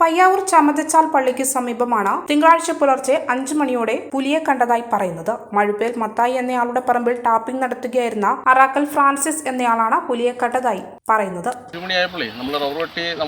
പയ്യാവൂർ ചമതച്ചാൽ പള്ളിക്ക് സമീപമാണ് തിങ്കളാഴ്ച പുലർച്ചെ അഞ്ചു മണിയോടെ പുലിയെ കണ്ടതായി പറയുന്നത്. മഴുപ്പേൽ മത്തായി എന്നയാളുടെ പറമ്പിൽ ടാപ്പിംഗ് നടത്തുകയായിരുന്ന അറാക്കൽ ഫ്രാൻസിസ് എന്നയാളാണ് പുലിയെ കണ്ടതായി പറയുന്നത്. മണിയായപ്പോഴേ നമ്മൾ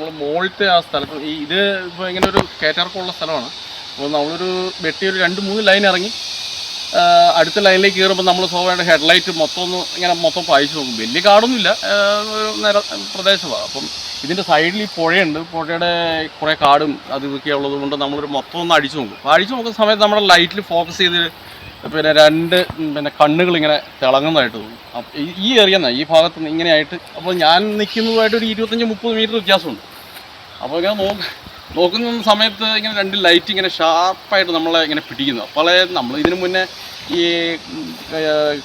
നമ്മൾ ആ സ്ഥലത്ത് ഇത് ഇങ്ങനെ ഒരു കേറ്റാർക്കുള്ള സ്ഥലമാണ്. അപ്പോൾ നമ്മളൊരു വെട്ടി ഒരു രണ്ട് മൂന്ന് ലൈൻ ഇറങ്ങി അടുത്ത ലൈനിലേക്ക് കയറുമ്പോൾ നമ്മൾ സ്വാഭാവികമായിട്ട് ഹെഡ്ലൈറ്റ് മൊത്തം ഒന്ന് ഇങ്ങനെ മൊത്തം പായിച്ചു നോക്കും. വലിയ കാടൊന്നുമില്ല ഒരു നിര പ്രദേശമാണ് അപ്പം ഇതിന്റെ സൈഡിൽ ഈ പുഴയുണ്ട്. പുഴയുടെ കുറേ കാടും അത് ഇതൊക്കെ ഉള്ളത് കൊണ്ട് നമ്മളൊരു മൊത്തം ഒന്ന് അടിച്ചു നോക്കും. അടിച്ചു നോക്കുന്ന സമയത്ത് നമ്മുടെ ലൈറ്റിൽ ഫോക്കസ് ചെയ്ത് പിന്നെ രണ്ട് പിന്നെ കണ്ണുകൾ ഇങ്ങനെ തിളങ്ങുന്നതായിട്ട് തോന്നും. ഈ- ഏരിയ ഈ ഭാഗത്ത് നിന്ന് ഇങ്ങനെയായിട്ട് അപ്പോൾ ഞാൻ നിൽക്കുന്നതുമായിട്ട് ഒരു ഇരുപത്തഞ്ച് മുപ്പത് മീറ്റർ വ്യത്യാസമുണ്ട്. അപ്പോൾ ഇങ്ങനെ നോക്ക് നോക്കുന്ന സമയത്ത് ഇങ്ങനെ രണ്ട് ലൈറ്റ് ഇങ്ങനെ ഷാർപ്പായിട്ട് നമ്മളെ ഇങ്ങനെ പിടിക്കുന്നു. അപ്പോൾ നമ്മൾ ഇതിനു മുന്നേ ഈ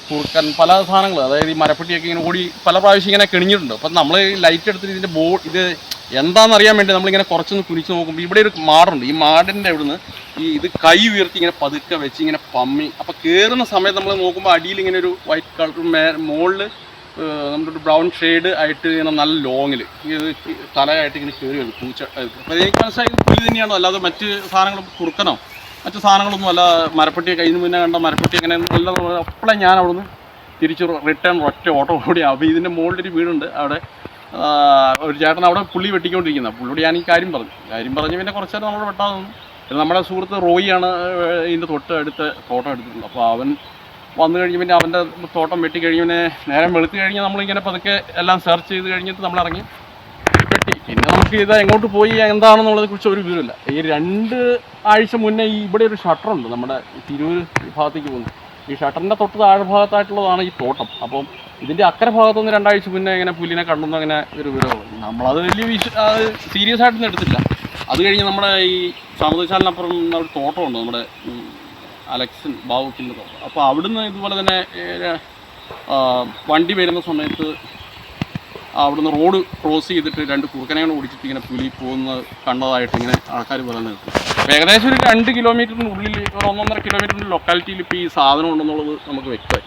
കുറുക്കൻ പല സാധനങ്ങൾ അതായത് ഈ മരപ്പെട്ടിയൊക്കെ ഇങ്ങനെ ഓടി പല പ്രാവശ്യം ഇങ്ങനെ കെണിഞ്ഞിട്ടുണ്ട്. അപ്പം നമ്മൾ ലൈറ്റ് എടുത്തിട്ട് ഇതിന്റെ ബോ ഇത് എന്താണെന്നറിയാൻ വേണ്ടി നമ്മളിങ്ങനെ കുറച്ചൊന്ന് കുനിച്ച് നോക്കുമ്പോൾ ഇവിടെ ഒരു മാടുണ്ട്. ഈ മാടിന്റെ അവിടുന്ന് ഈ ഇത് കൈ ഉയർത്തി ഇങ്ങനെ പതുക്കെ വെച്ച് ഇങ്ങനെ പമ്മി അപ്പോൾ കയറുന്ന സമയത്ത് നമ്മൾ നോക്കുമ്പോൾ അടിയിൽ ഇങ്ങനെ ഒരു വൈറ്റ് കളർ മേ മുകളിൽ നമ്മുടെ ബ്രൗൺ ഷെയ്ഡ് ആയിട്ട് ഇങ്ങനെ നല്ല ലോങ്ങിൽ ഇത് തലയായിട്ട് ഇങ്ങനെ കയറി വരും. പൂച്ച എനിക്ക് മനസ്സിലായി പുലി തന്നെയാണോ? അല്ലാതെ മറ്റ് സാധനങ്ങൾ കുറുക്കനോ? മറ്റു സാധനങ്ങളൊന്നും അല്ല. മരപ്പെട്ടി കഴിഞ്ഞ് മുന്നേ കണ്ട മരപ്പെട്ടി അങ്ങനെ നല്ല അപ്പോഴേ ഞാൻ അവിടുന്ന് തിരിച്ച് റിട്ടേൺ ഒറ്റ ഓട്ടോ ഓടി അപ്പോൾ ഇതിന്റെ മുകളിലൊരു വീടുണ്ട്. അവിടെ ഒരു ചേട്ടൻ അവിടെ പുള്ളി വെട്ടിക്കൊണ്ടിരിക്കുന്നത് പുള്ളിയോട് ഞാൻ ഈ കാര്യം പറഞ്ഞു. കാര്യം പറഞ്ഞ് പിന്നെ കുറച്ച് നേരം നമ്മൾ വെട്ടാതെ നിന്നു. പിന്നെ നമ്മുടെ സുഹൃത്ത് റോയിയാണ് ഇതിന്റെ തൊട്ട് അടുത്ത് തോട്ടം എടുത്തിട്ടുള്ളത്. അപ്പോൾ അവൻ വന്നു കഴിഞ്ഞ് പിന്നെ അവന്റെ തോട്ടം വെട്ടി കഴിഞ്ഞ് പിന്നെ നേരം വെളുത്ത് കഴിഞ്ഞ് നമ്മളിങ്ങനെ പതുക്കെ എല്ലാം സെർച്ച് ചെയ്ത് കഴിഞ്ഞിട്ട് നമ്മളിറങ്ങി വെട്ടി. പിന്നെ നമുക്ക് ഇത് എങ്ങോട്ട് പോയി എന്താണെന്നുള്ളതിനെ കുറിച്ച് ഒരു വിവരമില്ല. ഈ രണ്ട് ആഴ്ച മുന്നേ ഈ ഇവിടെ ഒരു ഷട്ടറുണ്ട് നമ്മുടെ തിരൂർ ഭാഗത്തേക്ക് പോകുന്നത് ഈ ഷട്ടറിന്റെ തൊട്ട് താഴെ ഭാഗത്തായിട്ടുള്ളതാണ് ഈ തോട്ടം. അപ്പം ഇതിന്റെ അക്കരെ ഭാഗത്തുനിന്ന് രണ്ടാഴ്ച മുന്നേ ഇങ്ങനെ പുല്ലിനെ കണ്ടെന്ന് അങ്ങനെ ഒരു വിവരമുള്ളൂ. നമ്മളത് വലിയ വിഷ അത് സീരിയസ് ആയിട്ടൊന്നും എടുത്തില്ല അത് കഴിഞ്ഞ് നമ്മുടെ ഈ സമുദ്രശാലിനപ്പുറം ഒരു തോട്ടമുണ്ട്. നമ്മുടെ അലക്സൻ ബാബുക്കിന്റെ തോട്ടം. അപ്പോൾ അവിടുന്ന് ഇതുപോലെ തന്നെ വണ്ടി വരുന്ന സമയത്ത് അവിടുന്ന് റോഡ് ക്രോസ് ചെയ്തിട്ട് രണ്ട് കുറുക്കനെയാണ് ഓടിച്ചിട്ട് ഇങ്ങനെ പുലി പോകുന്നത് കണ്ടതായിട്ട് ഇങ്ങനെ ആൾക്കാർ പറയുന്നത് ഏകദേശം ഒരു രണ്ട് കിലോമീറ്ററിനുള്ളിൽ ഒരു ഒന്നൊന്നര കിലോമീറ്ററിന്റെ ലൊക്കാലിറ്റിയിൽ ഇപ്പോൾ ഈ സാധനം ഉണ്ടെന്നുള്ളത് നമുക്ക് വ്യക്തമായി.